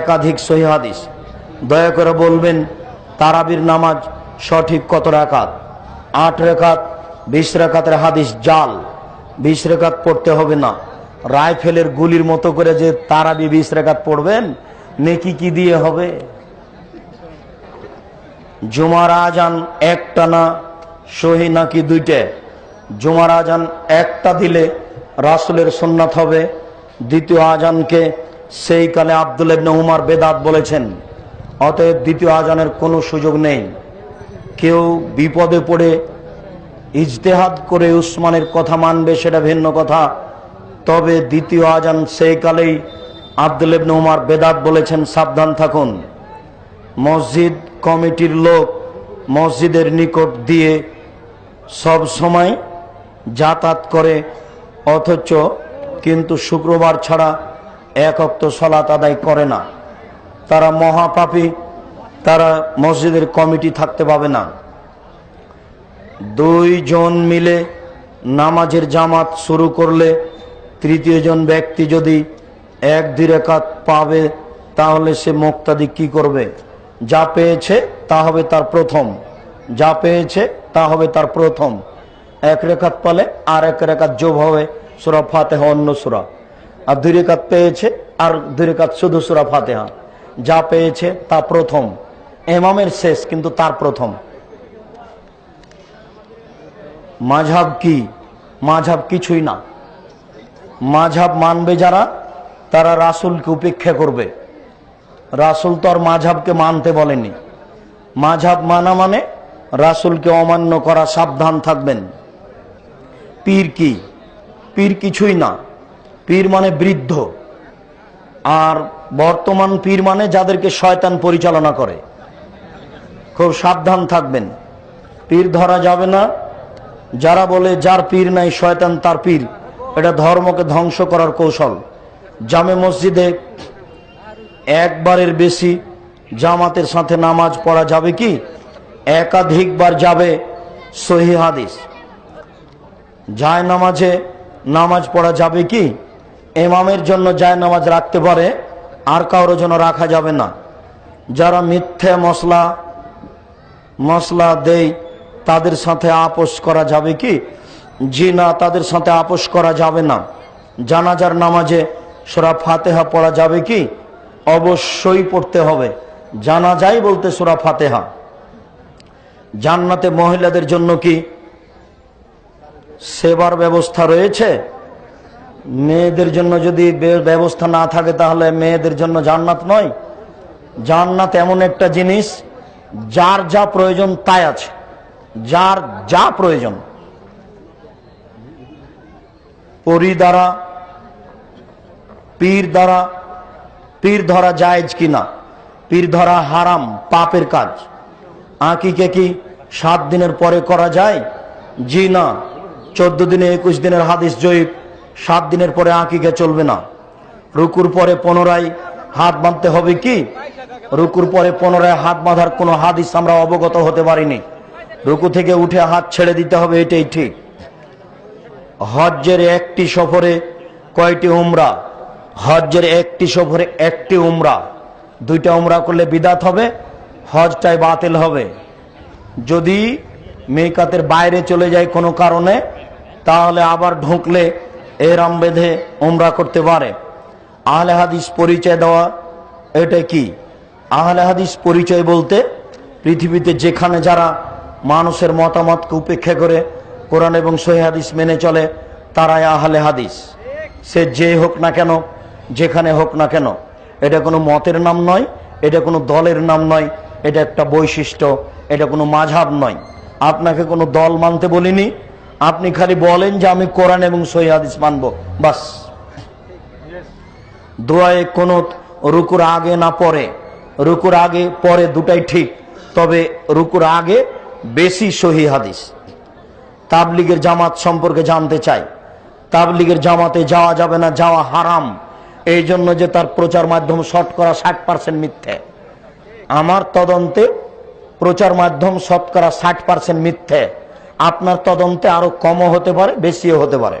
একাধিক সহি হাদিস। দয়া করে বলবেন, তারাবির নামাজ সঠিক কত রাকাত? আট রেখাত বিশ রেখাতের হাদিস জাল। বিশ রেখাত পড়তে হবে না। রাইফেলের গুলির মতো করে যে তারাবি বিশ রেখাত পড়বেন, নেকি কি দিয়ে হবে? জুমার আজান একটা না, সহি নাকি দুইটে? জুমার আজান একটা দিলে রাসুলের সুন্নাত হবে। দ্বিতীয় আজানকে সেই কালে আব্দুল ইবনে উমার বেদাত বলেছেন, অতএব দ্বিতীয় আজানের কোনো সুযোগ নেই। কেউ বিপদে পড়ে ইজতেহাদ করে উসমানের কথা মানবে সেটা ভিন্ন কথা। তবে দ্বিতীয় আজান সেই কালেই আব্দুল ইবনে উমার বেদাত বলেছেন, সাবধান থাকুন। মসজিদ কমিটির লোক মসজিদের নিকট দিয়ে সব সময় যাতায়াত করে, অথচ কিন্তু শুক্রবার ছাড়া এক অক্ত সলাত আদায় করে না। তারা মহাপাপী, তারা মসজিদের কমিটি থাকতে পাবে না। দুইজন মিলে নামাজের জামাত শুরু করলে তৃতীয় জন ব্যক্তি যদি এক দুই রেখাত পাবে, তাহলে সে মুক্তাদি কি করবে? যা পেয়েছে, তা হবে তার প্রথম। যা পেয়েছে, তা হবে তার প্রথম। এক রেখাত পালে আর এক রেখাত যোগ হবে। সুরা ফাতেহা অন্য সুরা। আর দুই রেখাত পেয়েছে, আর দুই রেখাত শুধু সুরা ফাতেহা। যা পেয়েছে তা প্রথম। এমামের শেষ, কিন্তু তার প্রথম। মাঝাব কি? মাঝাব কিছুই না। মাঝাব মানবে যারা, তারা রাসুলকে উপেক্ষা করবে। রাসুল তো আর মাঝাবকে মানতে বলেনি। মাঝাব মানা মানে রাসুলকে অমান্য করা, সাবধান থাকবেন। পীর কি? পীর কিছুই না। পীর মানে বৃদ্ধ। আর বর্তমান পীর মানে যাদেরকে শয়তান পরিচালনা করে। খুব সাবধান থাকবেন। পীর ধরা যাবে না। যারা বলে, যার পীর নাই, শয়তান তার পীর। এটা ধর্মকে ধ্বংস করার কৌশল। জামে মসজিদে একবারের বেশি জামাতের সাথে নামাজ পড়া যাবে কি? একাধিকবার যাবে সহি হাদিস। যায় নামাজে নামাজ পড়া যাবে কি? এমামের জন্য যায় নামাজ রাখতে পারে, আর কারোর জন্য রাখা যাবে না। যারা মিথ্যে মশলা মশলা দেয়, তাদের সাথে আপোষ করা যাবে কি? জি না, তাদের সাথে আপোষ করা যাবে না। জানাজার নামাজে সোরা ফাতেহা পড়া যাবে কি? অবশ্যই পড়তে হবে। জানা যায় বলতে সোরা ফাতেহা। জান্নাতে মহিলাদের জন্য কি সেবার ব্যবস্থা রয়েছে? মেয়েদের জন্য যদি ব্যবস্থা না থাকে তাহলে মেয়েদের জন্য জান্নাত নয়। জান্নাত এমন একটা জিনিস, যার যা প্রয়োজন তাই আছে। যার যা প্রয়োজন। পরি দ্বারা, পীর দ্বারা, পীর ধরা জায়েজ কিনা পীর ধরা হারাম, পাপের কাজ। আঁকিকে কি সাত দিনের পরে করা যায়? জি না। চোদ্দ দিনে একুশ দিনের হাদিস জয়ীব। সাত দিনের পরে আঁকিকে চলবে না। রুকুর পরে পুনরায় হাত বাঁধতে হবে কি? রুকুর পরে পুনরায় হাত বাঁধার কোনো হাদিস আমরা অবগত হতে পারিনি। রুকু থেকে উঠে হাত ছেড়ে দিতে হবে, এটাই ঠিক। হজ্জের একটি সফরে কয়টি উমরা? হজ্জের একটি সফরে একটি উমরা। দুইটা উমরা করলে বিদাত হবে হজটাই বাতিল হবে। যদি মেকাতের বাইরে চলে যায় কোনো কারণে, তাহলে আবার ঢুকলে এরাম বেঁধে উমরা করতে পারে। আহলে হাদিস পরিচয় দেওয়া, এটা কি? আহলে হাদিস পরিচয় বলতে পৃথিবীতে যেখানে যারা মানুষের মতামতকে উপেক্ষা করে কোরআন এবং হাদিস মেনে চলে, তারাই আহলে হাদিস। সে যে হোক না কেন, যেখানে হোক না কেন, এটা কোনো মতের নাম নয়, এটা কোনো দলের নাম নয়, এটা একটা বৈশিষ্ট্য, এটা কোনো মাঝাব নয়। আপনাকে কোনো দল মানতে বলিনি আপনি খালি বলেন যে আমি কোরআন এবং সহি হাদিস মানব। বাস। দোয়ায় কোনো রুকুর আগে না পরে। রুকুর আগে পরে দুটাই ঠিক, তবে রুকুর আগে বেশি সহি হাদিস। তাবলিগের জামাত সম্পর্কে জানতে চাই। তাবলিগের জামাতে যাওয়া যাবে না, যাওয়া হারাম। এই জন্য যে তার প্রচার মাধ্যম শট করা ষাট পার্সেন্ট মিথ্যে। আমার তদন্তে প্রচার মাধ্যম শতকরা ষাট পার্সেন্ট মিথ্যে। আপনার তদন্তে আরও কমও হতে পারে, বেশিও হতে পারে।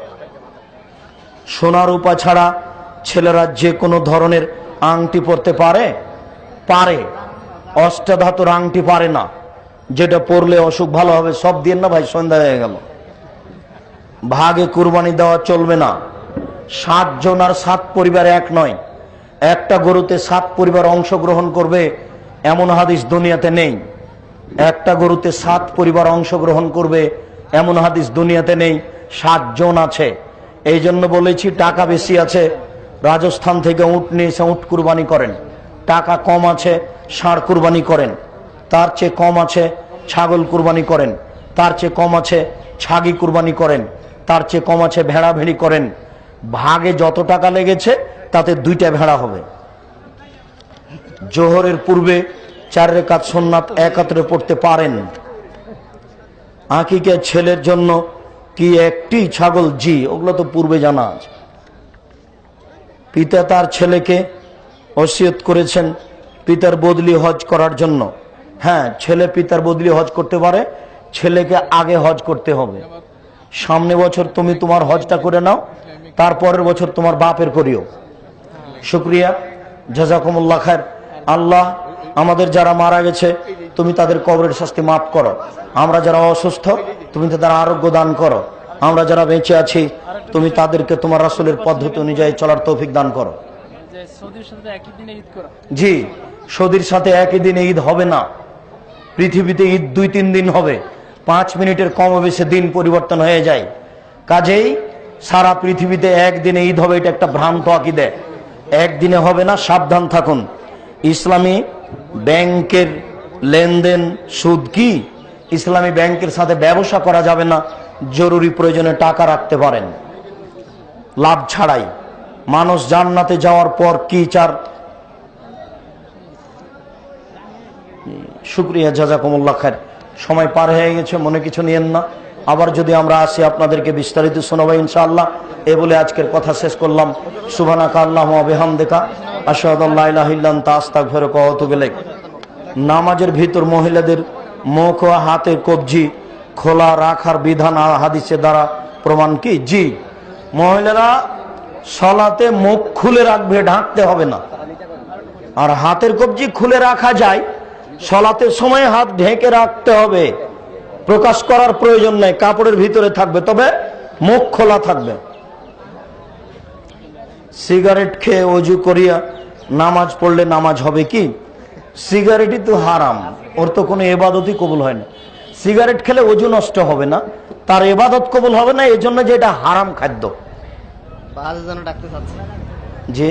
সোনার উপা ছাড়া ছেলেরা যে কোনো ধরনের আংটি পরতে পারে? পারে। অষ্টাধাতুর আংটি পারে না। যেটা পরলে অসুখ ভালো হবে, সব দিয়ে না ভাই? সন্ধ্যা হয়ে গেল। ভাগে কুরবানি দেওয়া চলবে না। সাত জন আর সাত পরিবার এক নয়। একটা গরুতে সাত পরিবার অংশগ্রহণ করবে, এমন হাদিস দুনিয়াতে নেই। একটা গরুতে সাত পরিবার অংশগ্রহণ করবে, এমন হাদিস দুনিয়াতে নেই সাত জন আছে। এই জন্য বলেছি টাকা বেশি আছে, রাজস্থান থেকে উট নিয়ে এসে উট কুরবানি করেন। টাকা কম আছে, ষাঁড় কুরবানি করেন। তার চেয়ে কম আছে, ছাগল কুরবানি করেন। তার চেয়ে কম আছে, ছাগি কুরবানি করেন। তার চেয়ে কম আছে, ভেড়া ভেড়ি করেন। ভাগে যত টাকা লেগেছে, তাতে দুইটা ভেড়া হবে। জোহরের পূর্বে চার রেখাত সোননাথ একাত্রে পড়তে পারেন। আঁকিকে ছেলের জন্য কি একটি ছাগল? জি, ওগুলো তো পূর্বে জানা আছে। পিতা তার ছেলেকে ওসিয়ত করেছেন পিতার বদলি হজ করার জন্য। হ্যাঁ ছেলে পিতার বদলি হজ করতে পারে, ছেলেকে আগে হজ করতে হবে। সামনে বছর তুমি তোমার হজটা করে নাও তারপরের বছর তোমার বাপের করিও। শুক্রিয়া, জাজাকুমুল্লাহ খায়ের আল্লাহ আমাদের যারা মারা গেছে, তুমি তাদের কবরের শাস্তি মাফ করো। আমরা যারা অসুস্থ, তুমি তাদের আরোগ্য দান করো। আমরা যারা বেঁচে আছি, তুমি তাদেরকে তোমার রাসূলের পদ্ধতি অনুযায়ী চলার তৌফিক দান করো। জি, সৌদির সাথে একই দিনে ঈদ হবে না। পৃথিবীতে ঈদ দুই তিন দিন হবে। পাঁচ মিনিটের কম বেশি দিন পরিবর্তন হয়ে যায়। কাজেই সারা পৃথিবীতে একদিনে ঈদ হবে, এটা একটা ভ্রান্ত আঁকি দেয় একদিনে হবে না, সাবধান থাকুন। ইসলামী ব্যাংকের লেনদেন সুদ কি? ইসলামী ব্যাংকের সাথে ব্যবসা করা যাবে না, জরুরি প্রয়োজনে টাকা রাখতে পারেন। লাভ ছাড়াই। মানুষ জান্নাতে যাওয়ার পর কি চার? শুক্রিয়া, জাজাকুমুল্লাহ খার সময় পার হয়ে গেছে, মনে কিছু নিয়েন না। আবার যদি আমরা আসি আপনাদেরকে বিস্তারিত শোনাবো ইনশাআল্লাহ। এ বলে আজকের কথা শেষ করলাম। সুবানা কাল্লাহ বেহাম দেখা আসাদাল্লাহিল্লান তাস্তাক অতবেলেক নামাজের ভিতর মহিলাদের মুখ ও হাতের কবজি খোলা রাখার বিধান আর হাদিসের দ্বারা প্রমাণ কি? জি। মহিলারা সলাতে মুখ খুলে রাখবে, ঢাকতে হবে না। আর হাতের কবজি খুলে রাখা যায়, সলাতের সময় হাত ঢেকে রাখতে হবে। প্রকাশ করার প্রয়োজন নেই কাপড়ের ভিতরে থাকবে তবে মুখ খোলা থাকবে। সিগারেট খেয়ে অজু করিয়া নামাজ পড়লে নামাজ হবে কি? সিগারেটই তো হারাম ওর তো কোনো এবাদতই কবুল হয় না। সিগারেট খেলে অজু নষ্ট হবে না তার এবাদত কবুল হবে না এই জন্য যে এটা হারাম খাদ্য। যে?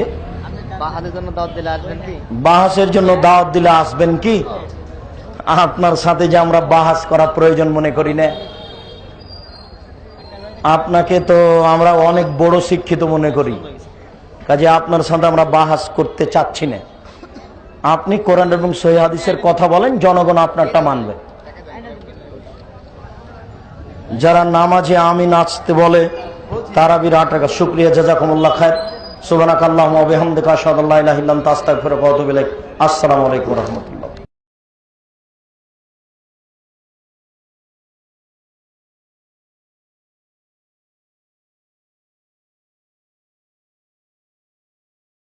বাহাসের জন্য দাওয়াত দিলে আসবেন কি? আপনার সাথে যে আমরা বাহাস করা প্রয়োজন মনে করি না। আপনাকে তো আমরা অনেক বড় শিক্ষিত মনে করি। কাজে আপনার সাথে আমরা বাহাস করতে চাচ্ছি না। আপনি কোরআন এবং সহি হাদিসের কথা বলেন, জনগণ আপনারটা মানবে। যারা নামাজে আমি নাচতে বলে, তারা বিরাট টাকা। শুক্রিয়া, জাজাকুমুল্লাহ খায় সুবানাক আল্লাহ বেহামদিকা সাদাল্লাহ ইলাইক। আসসালামু আলাইকুম রাহমাতুল্লাহ।